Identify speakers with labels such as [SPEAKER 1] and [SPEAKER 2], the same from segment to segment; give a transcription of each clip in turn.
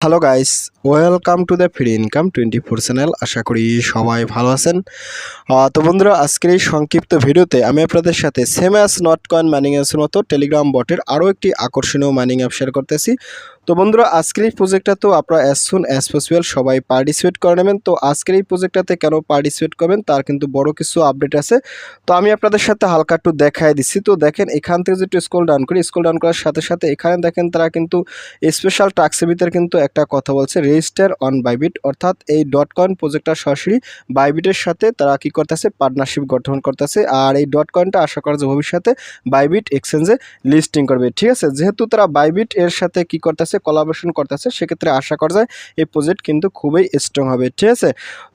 [SPEAKER 1] Hello guys welcome to the free income twenty four channel আশা করি সবাই ভালো আছেন। তো বন্ধুরা, আজকের এই সংক্ষিপ্ত ভিডিওতে আমি আপনাদের সাথে same as Notcoin mining অ্যাপসের মতো টেলিগ্রাম বটের আরও একটি আকর্ষণীয় মাইনিং অ্যাপ শেয়ার করতেছি। তো বন্ধুরা, আজকের এই প্রজেক্টটা তো আপনারা অ্যাজ সুন অ্যাজ পসিবল সবাই পার্টিসিপেট করে নেবেন। তো আজকের এই প্রজেক্টটাতে কেন পার্টিসিপেট করবেন, তার কিন্তু বড় কিছু আপডেট আছে। তো আমি আপনাদের সাথে হালকা একটু দেখাই দিচ্ছি। তো দেখেন, এখান থেকে যদি স্কুল ডাউন করি স্কুল ডাউন করার সাথে সাথে এখানে দেখেন তারা কিন্তু স্পেশাল টাক্সের ভিতরে কিন্তু একটা কথা বলছে রেজিস্টার অন বাইবিট অর্থাৎ এই ডট কয়েন প্রজেক্টটা সরাসরি বাইবিটের সাথে তারা কি করতেছে পার্টনারশিপ গঠন করতেছে। আর এই ডট কয়েনটা আশা করা যে ভবিষ্যতে বাইবিট এক্সচেঞ্জে লিস্টিং করবে। ঠিক আছে? যেহেতু তারা বাইবিট এর সাথে কি করতেছে কোলাবোরেশন করতেছে, সেক্ষেত্রে আশা করা যায় এই প্রজেক্ট কিন্তু খুবই স্ট্রং হবে, ঠিক আছে?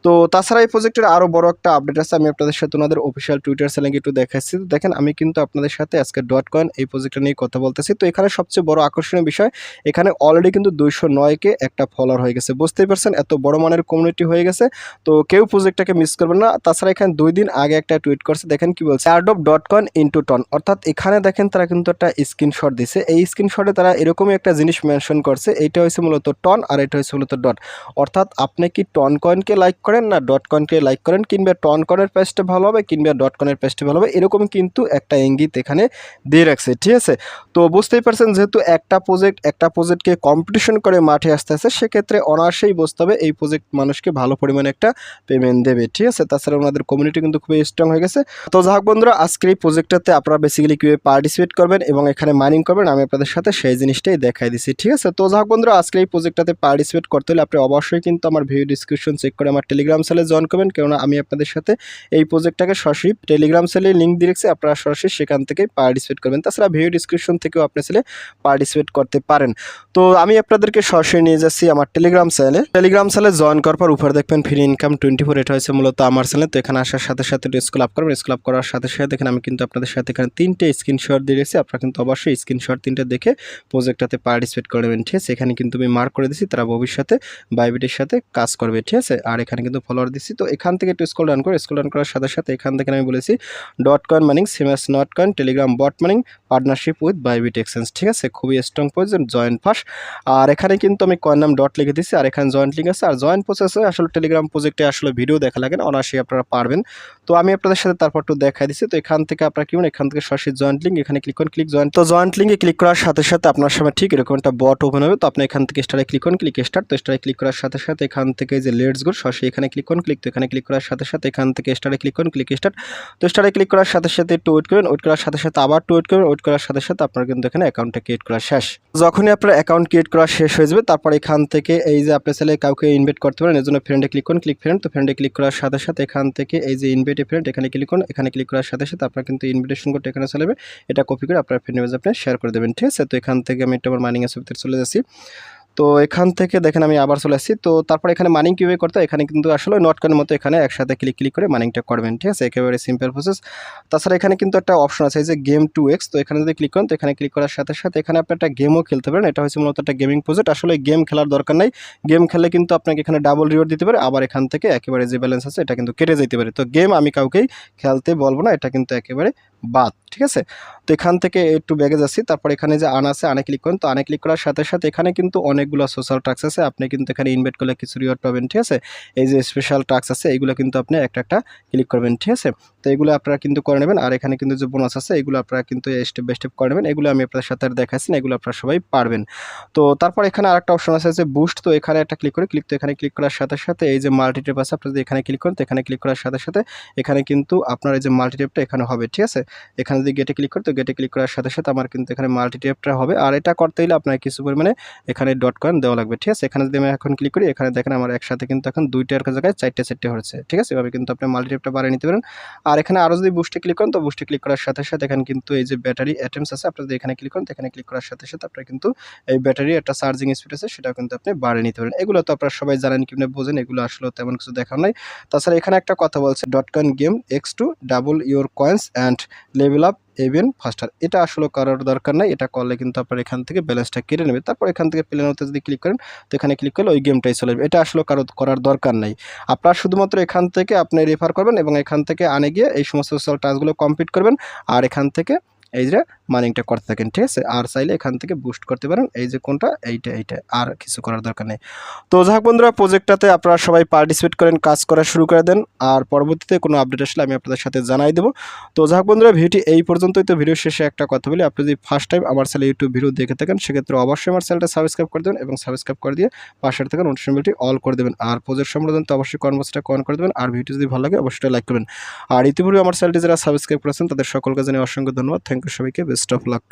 [SPEAKER 1] তো তাছাড়া এই প্রজেক্টের আরও বড় একটা আপডেট আছে, আমি আপনাদের সাথে ওনাদের অফিসিয়াল টুইটার চ্যানেলে একটু দেখাচ্ছি। তো দেখেন, আমি কিন্তু আপনাদের সাথে আজকে ডট কয়েন এই প্রজেক্টটা নিয়ে কথা বলতেছি। তো এখানে সবচেয়ে বড় আকর্ষণীয় বিষয়, এখানে অলরেডি কিন্তু দুইশো নয়কে একটা ফলোয়ার হয়ে গেছে। বুঝতেই পারছেন, এত বড় মানের কমিউনিটি হয়ে গেছে। তো কেউ প্রজেক্টটাকে মিস করবেন না। তাছাড়া এখানে দুই দিন আগে একটা টুইট করছে, দেখেন কি বলছে অ্যাডব ডট কয়েন ইন্টু টন অর্থাৎ এখানে দেখেন তারা কিন্তু একটা স্ক্রিনশট দিছে। এই স্ক্রিনশটে তারা এরকমই একটা জিনিস মেনশন করছে, এইটা হচ্ছে মূলত টন আর এটা হচ্ছে মূলত ডট অর্থাৎ আপনি কি টন কয়েনকে লাইক করেন না ডট কয়েনকে লাইক করেন, কিংবা টন কয়েনের পেজটা ভালো হবে, কিংবা ডট কয়েনের পেজটা ভালো হবে এরকম কিন্তু একটা ইঙ্গিত এখানে দিয়ে রাখছে, ঠিক আছে? তো বুঝতেই পারছেন যেহেতু একটা প্রজেক্ট একটা প্রজেক্টকে কম্পিটিশন করে মাঠে আসতে আসে সেক্ষেত্রে অনায়াসেই বুঝতে হবে এই প্রজেক্ট মানুষকে ভালো পরিমাণে একটা পেমেন্ট দেবে, ঠিক আছে? তাছাড়া ওনাদের কমিউনিটি কিন্তু খুবই স্ট্রং হয়ে গেছে। তো যাক বন্ধুরা, আজকের এই প্রজেক্টটাতে আপনারা বেসিক্যালি কীভাবে পার্টিসিপেট করবেন এবং এখানে মাইনিং করবেন, আমি আপনাদের সাথে সেই জিনিসটাই দেখাই দিচ্ছি ঠিক আছে তো যাক বন্ধুরা আজকে এই প্রজেক্টটাতে পার্টিসিপেট করতে হলে আপনি অবশ্যই কিন্তু আমার ভিডিও ডিসক্রিপশন চেক করে আমার টেলিগ্রাম সেলে জয়েন করবেন। কেননা আমি আপনাদের সাথে এই প্রজেক্টটাকে সরাসরি টেলিগ্রাম সেলে লিঙ্ক দিয়ে রেখেছি, আপনারা সরাসরি সেখান থেকে পার্টিসিপেট করবেন। তাছাড়া ভিডিও ডিসক্রিপশন থেকেও আপনি সেলে পার্টিসিপেট করতে পারেন। তো আমি আপনাদেরকে সরাসরি নিয়ে যাচ্ছি আমার টেলিগ্রাম চ্যানেলে টেলিগ্রাম চ্যানেলে জয়েন করার পর উপরে দেখবেন ফ্রি ইনকাম টোয়েন্টি ফোর এটা হয়েছে মূলত আমার চ্যানেল তো এখানে আসার সাথে সাথে স্কুল আপ করবেন। স্কুল আপ করার সাথে সাথে দেখেন আমি কিন্তু আপনাদের সাথে এখানে তিনটে স্ক্রিনশট দিয়ে রেখেছি। আপনারা কিন্তু অবশ্যই স্ক্রিনশট তিনটে দেখে প্রজেক্টটাতে পার্টিসিপেট করে নেবেন ঠিক আছে? এখানে কিন্তু আমি মার্ক করে দিছি, তারা ভবিষ্যতে বাইবিটের সাথে কাজ করবে, ঠিক আছে? আর এখানে কিন্তু ফলোয়ার দিচ্ছি তো এখান থেকে একটু স্কুল ডান করে। স্কুল ডান করার সাথে সাথে এখান থেকে আমি বলেছি dot coin mining সিমাস Notcoin Telegram bot mining partnership with Bybit exchange ঠিক আছে? খুবই স্ট্রং পজিশন জয়েন্ট ফার্স্ট আর এখানে কিন্তু আমি কয়েন নাম ডট লিখে দিচ্ছি আর এখানে জয়েন্ট লিঙ্ক আছে। আর জয়েন্ট প্রসেসে আসলে টেলিগ্রাম প্রজেক্টে আসলে ভিডিও দেখা লাগে না, অনায়াসই আপনারা পারবেন। তো আমি আপনাদের সাথে তারপর একটু দেখাই দিচ্ছি। তো এখান থেকে আপনারা কি এখান থেকে সরাসরি জয়েন্ট লিঙ্ক এখানে ক্লিক করুন ক্লিক জয়েন্ট তো জয়েন্ট লিঙ্কে ক্লিক করার সাথে সাথে আপনার সামনে ঠিক এরকম একটা বট ওপেন হবে। তো আপনি এখান থেকে স্টারে ক্লিক করুন ক্লিক স্টার্ট তো স্টারে ক্লিক করার সাথে সাথে এখান থেকে যে লেটস গো সরাসরি এখানে ক্লিক করুন ক্লিক তো এখানে ক্লিক করার সাথে সাথে এখান থেকে স্টারে ক্লিক করুন ক্লিক স্টার্ট তো স্টারে ক্লিক করার সাথে সাথে একটু ওয়েট করবেন। ওয়েট করার সাথে সাথে আবার টু ওয়েট করবেন। ওয়েট করার সাথে সাথে আপনার কিন্তু এখানে অ্যাকাউন্টটা ক্রিয়েট করা শেষ। যখনই আপনার অ্যাকাউন্ট ক্রিয়েট করা শেষ হয়ে যাবে, তারপর এখান থেকে এই যে আপনার ছেলে কাউকে ইনভাইট করতে পারেন, এর জন্য ফ্রেন্ডে ক্লিক করুন। ক্লিক ফ্রেন্ড তো ফ্রেন্ডে ক্লিক করার সাথে সাথে এখান থেকে এই যে ইনভাইট ফ্রেন্ড এখানে ক্লিক করুন। এখানে ক্লিক করার সাথে সাথে আপনার কিন্তু ইনভিটেশন কোডটা এখানে চলে এটা কপি করে আপনার ফ্রেন্ড আপনি শেয়ার করে দেবেন, ঠিক আছে? তো এখান থেকে আমি একটা আমার মাইনিং অ্যাপের ভিতরে চলে যাচ্ছি। তো এখান থেকে দেখেন আমি আবার চলে আসছি। তো তারপর এখানে মানিং কীভাবে করতে? এখানে কিন্তু আসলে নট কয়েনের মতো এখানে একসাথে ক্লিক ক্লিক করে মানিংটা করবেন, ঠিক আছে? একেবারে সিম্পল প্রসেস তাছাড়া এখানে কিন্তু একটা অপশন আছে যে গেম টু এক্স তো এখানে যদি ক্লিক করেন, তো এখানে ক্লিক করার সাথে সাথে এখানে আপনি একটা গেমও খেলতে পারেন। এটা হচ্ছে মূলত একটা গেমিং প্রজেক্ট আসলে গেম খেলার দরকার নাই। গেম খেলে কিন্তু আপনাকে এখানে ডাবল রিওয়ার্ড দিতে পারে। আবার এখান থেকে একেবারে যে ব্যালেন্স আছে, এটা কিন্তু কেটে যেতে পারে। তো গেম আমি কাউকেই খেলতে বলব না। এটা কিন্তু একেবারে বাদ, ঠিক আছে? তো এখান থেকে একটু ব্যাগে যাচ্ছি, তারপর এখানে যে আন আছে, আনে ক্লিক করেন। তো আনে ক্লিক করার সাথে সাথে এখানে কিন্তু অনেকগুলো সোশ্যাল টাক্স আছে। আপনি কিন্তু এখানে ইনভাইট করলে কিছু রিওয়ার্ড পাবেন, ঠিক আছে? এই যে স্পেশাল টাক্স আছে এইগুলো কিন্তু আপনি একটা একটা ক্লিক করবেন, ঠিক আছে? তো এগুলো আপনারা কিন্তু করে নেবেন। আর এখানে কিন্তু যে বোনাস আছে, এগুলো আপনারা কিন্তু স্টেপ বাই স্টেপ করে নেবেন। এগুলো আমি আপনাদের সাথে আর দেখাচ্ছি না, এগুলো আপনারা সবাই পারবেন। তো তারপর এখানে আরেকটা অপশন আছে যে বুস্ট তো এখানে একটা ক্লিক করে। ক্লিক তো এখানে ক্লিক করার সাথে সাথে এই যে মাল্টিটেপ আছে, আপনি যদি এখানে ক্লিক করেন, তো এখানে ক্লিক করার সাথে সাথে এখানে কিন্তু আপনার এই যে মাল্টিটেপটা এখানে হবে, ঠিক আছে? এখানে যদি গেটে ক্লিক করি, তো গেটে ক্লিক করার সাথে সাথে আমার কিন্তু এখানে মাল্টিটেপটা হবে। আর এটা করতে হলে আপনার কিছু পরিমাণে এখানে ডট কয়েন দেওয়া লাগবে, ঠিক আছে? এখানে যদি আমি এখন ক্লিক করি, এখানে দেখেন আমার একসাথে কিন্তু এখন দুইটার জায়গায় চারটে চারটে হচ্ছে, ঠিক আছে? এভাবে কিন্তু আপনি মাল্টিটেপটা বাড়িয়ে নিতে পারেন। আর এখানে আরও যদি বুস্টে ক্লিক করেন, তো বুস্টে ক্লিক করার সাথে সাথে এখানে কিন্তু এই যে ব্যাটারি অ্যাটেমস আছে আপনি যদি এখানে ক্লিক করেন এখানে ক্লিক করার সাথে সাথে আপনার কিন্তু এই ব্যাটারি একটা চার্জিং স্পিড আছে, সেটাও কিন্তু আপনি বাড়িয়ে নিতে পারেন। এগুলো তো আপনারা সবাই জানেন কীভাবে বোঝেন, এগুলো আসলে তেমন কিছু দেখা নাই। তাছাড়া এখানে একটা কথা বলছে dot coin game X two double your coins and level up even faster এটা আসলে করার দরকার নাই, এটা করলে কিন্তু আপনার এখান থেকে ব্যালেন্সটা কেটে নেবে। তারপর এখান থেকে প্লেন হতে যদি ক্লিক করেন, তো এখানে ক্লিক করলে ওই গেমটাই চলে যাবে। এটা আসলে কারও করার দরকার নাই। আপনার শুধুমাত্র এখান থেকে আপনি রেফার করবেন এবং এখান থেকে আনে গিয়ে এই সমস্ত সোশ্যাল টাস্কগুলো কমপ্লিট করবেন, আর এখান থেকে এই যে মানিংটা করতে থাকেন, ঠিক আছে? আর চাইলে এখান থেকে বুস্ট করতে পারেন। এই যে কোনটা, এইটা এইটা। আর কিছু করার দরকার নেই। তো যাক বন্ধুরা প্রজেক্টটাতে আপনারা সবাই পার্টিসিপেট করেন, কাজ করা শুরু করে দেন। আর পরবর্তীতে কোনো আপডেট আসলে আমি আপনাদের সাথে জানাই দেবো। তো যাক বন্ধুরা, ভিডিওটি এই পর্যন্তই। তো ভিডিও শেষে একটা কথা বলি, আপনি যদি ফার্স্ট টাইম আমার চ্যানেল ইউটিউব ভিডিও দেখে থাকেন, সেক্ষেত্রে অবশ্যই আমার চ্যানেলটা সাবস্ক্রাইব করে দেবেন এবং সাবস্ক্রাইব করে দিয়ে পাশের থেকে নোটিফিকেশনটি অল করে দেবেন। আর প্রজেক্ট সম্বন্ধে তো অবশ্যই কনভার্সটা কন করে দেবেন। আর ভিডিও যদি ভালো লাগে, অবশ্যই লাইক করবেন। আর ইতিপূর্বে আমার চ্যানেলটি যারা সাবস্ক্রাইব করেছেন, তাদের সকলকে জানিয়ে অসংখ্য ধন্যবাদ। থ্যাংক সবাইকে বেস্ট অফ লাক